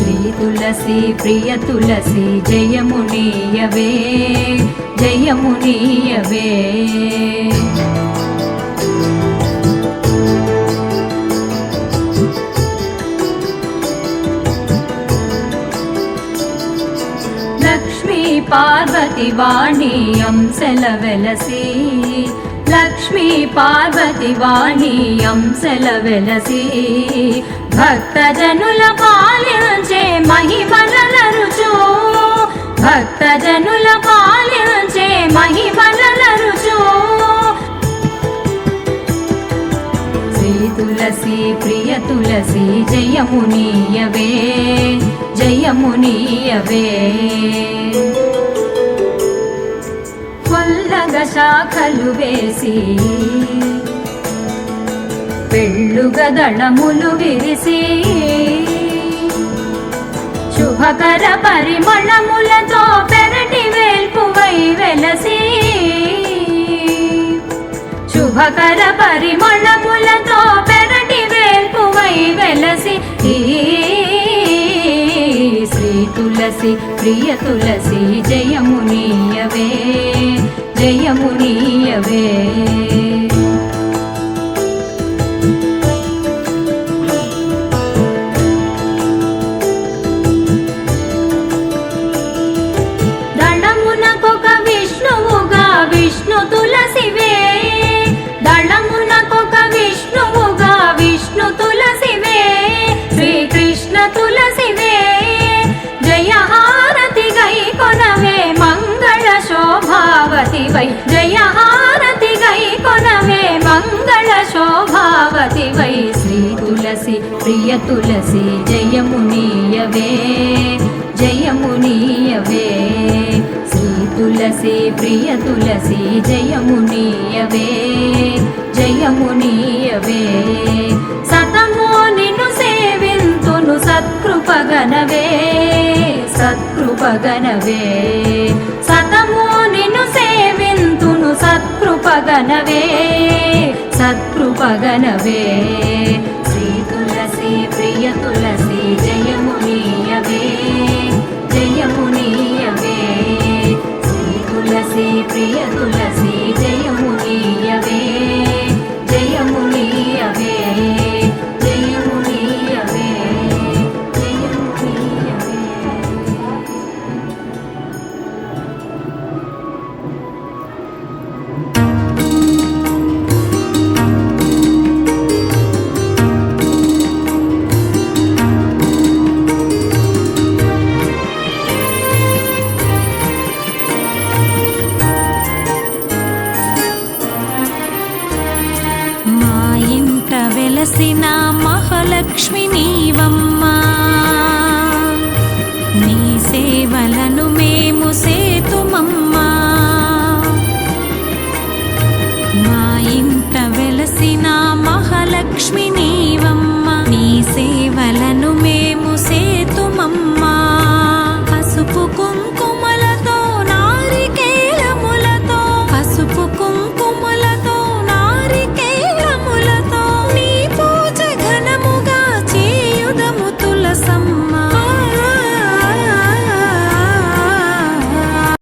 శ్రీ తులసి ప్రియ తులసి జయమునీయవే జయమునీయవే. లక్ష్మీ పార్వతి వాణి అంశల వెలసి లక్ష్మీ పార్వతి వాణి అంశల వెలసి భక్తజనుల పాలించే మహిమల రుచు భక్తజనుల పాలించే మహిమల రుచు శ్రీ తులసి ప్రియ తులసి జయమునీయవే జయమునీయవే. కొల్లగ శాఖలు వేసి పెళ్ళుగ దళములు విరిసి మకర పరిమళములతో పెరటి వేల్పువై వెలసి. శుభకర పరిమళములతో పెరటి వేల్పువై వెలసి. శ్రీ తులసి ప్రియ తులసి జయమునీయవే జయమునీయవే. వై జయ హారతి గై కొనవే మంగళ శోభావతి వై. శ్రీ తులసి ప్రియ తులసి జయమునీయవే జయమునీయవే. శ్రీ తులసి ప్రియ తులసి జయమునీయవే జయమునీయవే. సతము నిన్ను సేవింతును సత్కృపగనవే సత్కృపగనవే సత్కృపగనవే సత్కృపగనవే వెలసిన మహాలక్ష్మి నీవమ్మా. నీ సేవలను మేము సేతుమమ్మా. మా ఇంట వెలసిన మహాలక్ష్మి